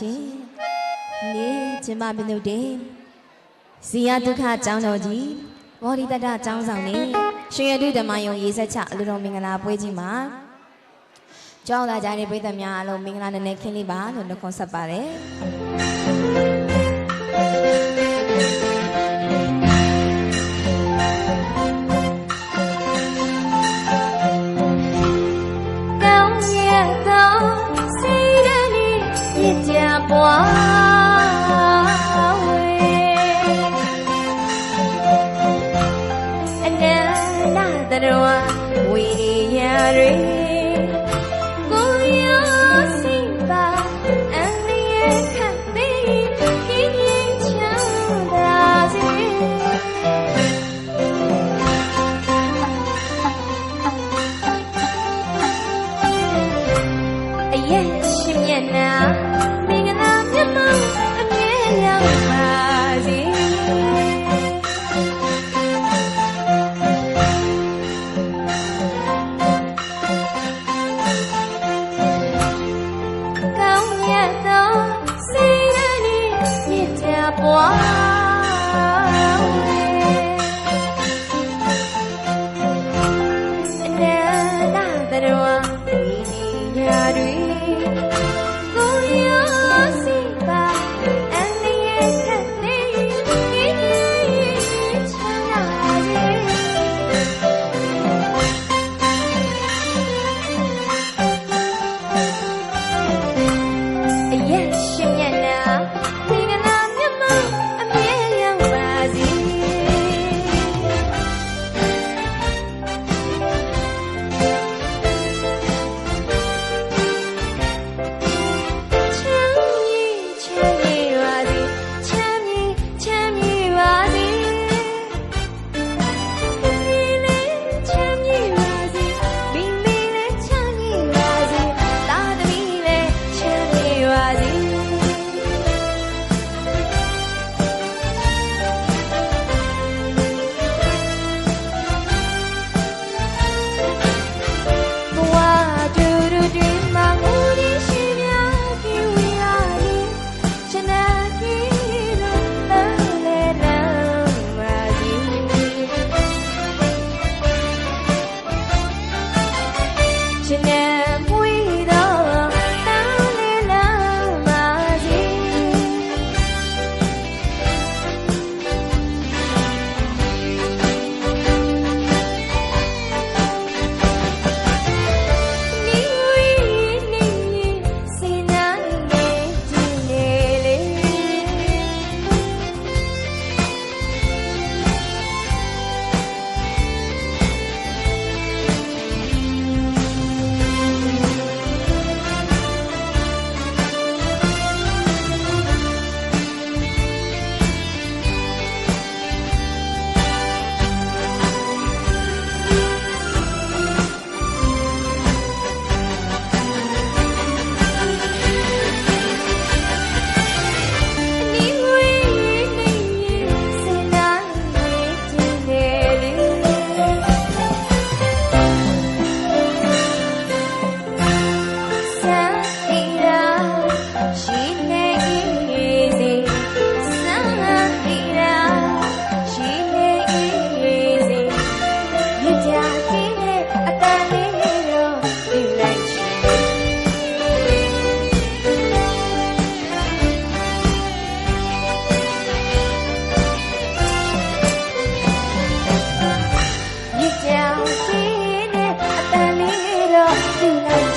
ရှင်။နေကျမမနုတဲ့ဇီယဒုက္ခအကြောင်းတော်ကြီးဗောဓိတတအကြောင်းဆောင်နဲ့ရှင်ရတုဓမ္မယုံရေးဆက်ချအလိုတော်မင်္ဂလာပွဲကြီးမှာကြောင်းလာကြတဲ့ပြည်သူများအားလုံးမင်္ဂလာနည်းနည်းခင်းလေးပါလို့နှုတ်ခွန်းဆက်ပါတယ်။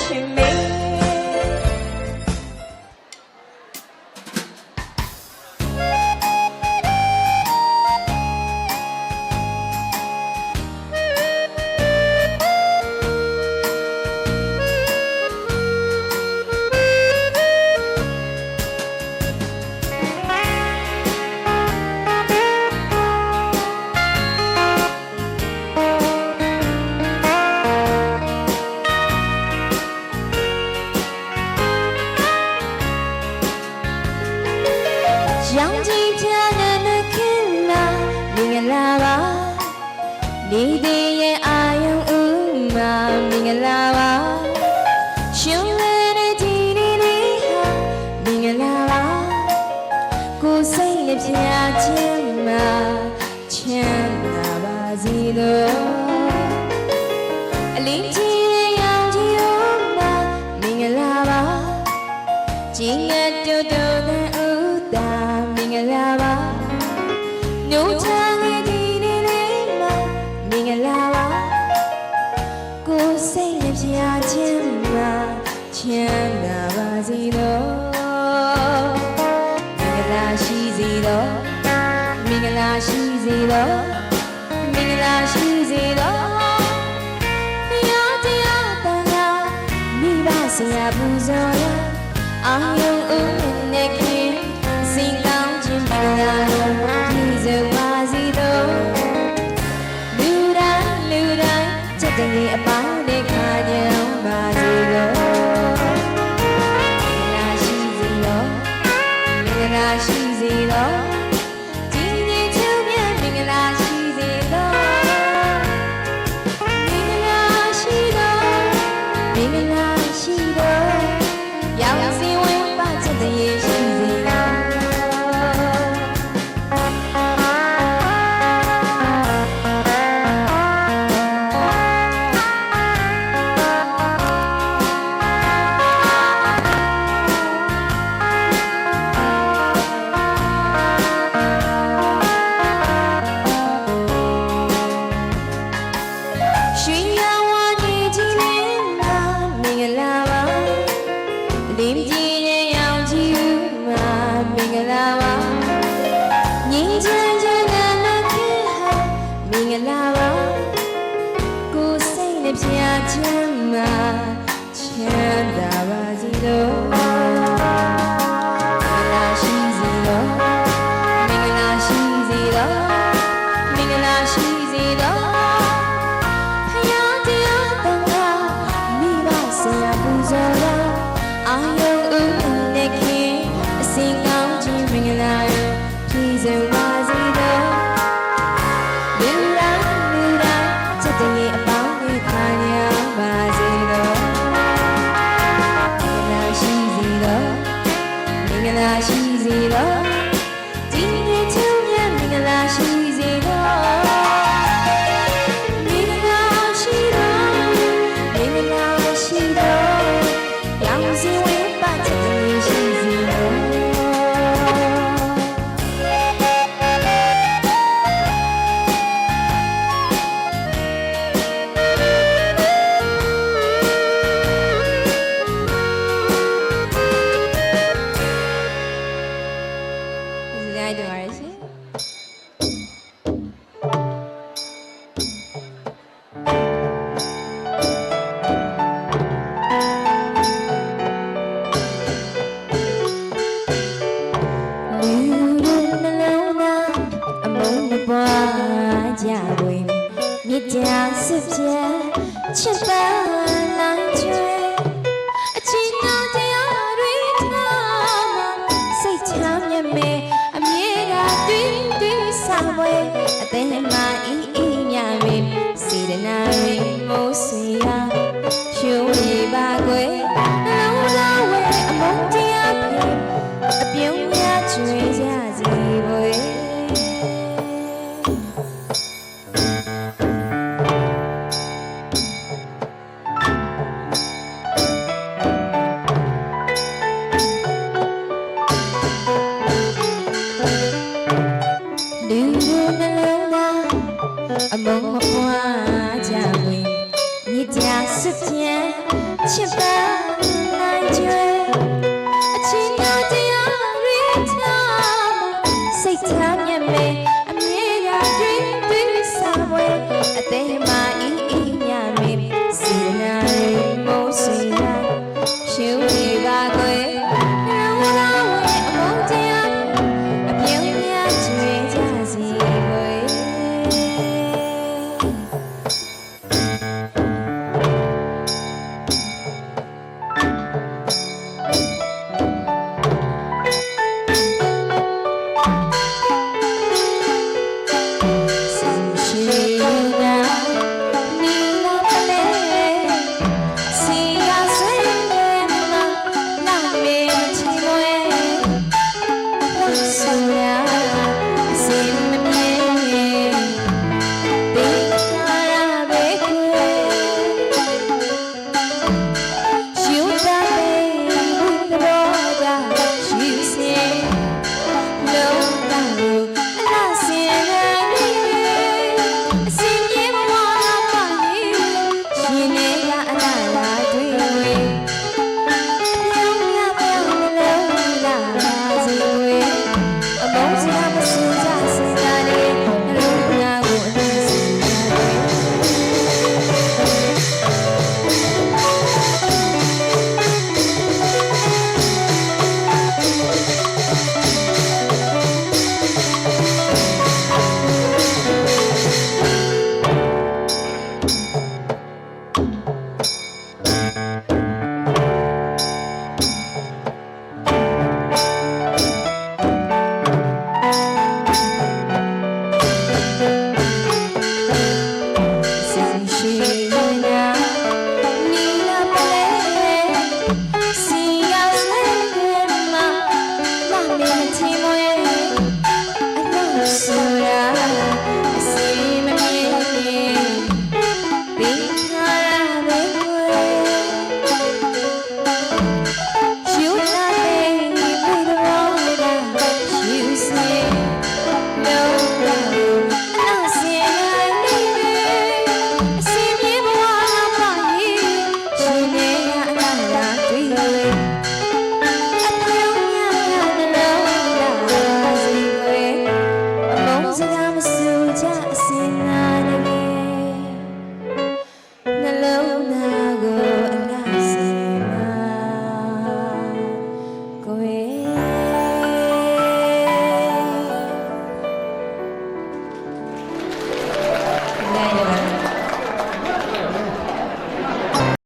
to me. ရှင်လေးနဲ့ဒီနေလေးဟာမင်္ဂလာပါကိုစိတ်နှပြချင်း ပူဇော်လာအောင်ယုံဦးနဲ့ ဖြာချမ်းသာချမ်းသာပါစေလို့မင်္ဂလာရှိစေတော့မင်္ဂလာရှိစေတော့မင်္ဂလာရှိစေတော့ဖယားတရားတန်ခါမိဘဆရာပူဇော်တော်အာယုဥ်နဲ့ခင်အစဉ်ကောင်းခြင်းမင်္ဂလာရည်စုံ တရားစစ်ပြဲချစ်ပန်းလိုင်းကျွဲအချင်းနောင်တရားတွေထားမှာစိတ်ချမ်းမြမဲအမြဲတမ်းတွင်တွင်ဆောင်ပွဲအသင်းမှာအီအီမြမဲစေတနာတွေမိုးဆွေရရှုံးနေပါကွယ်လုံးလာဝဲအမုန်းတရားဖေအပြုံးများကျွေး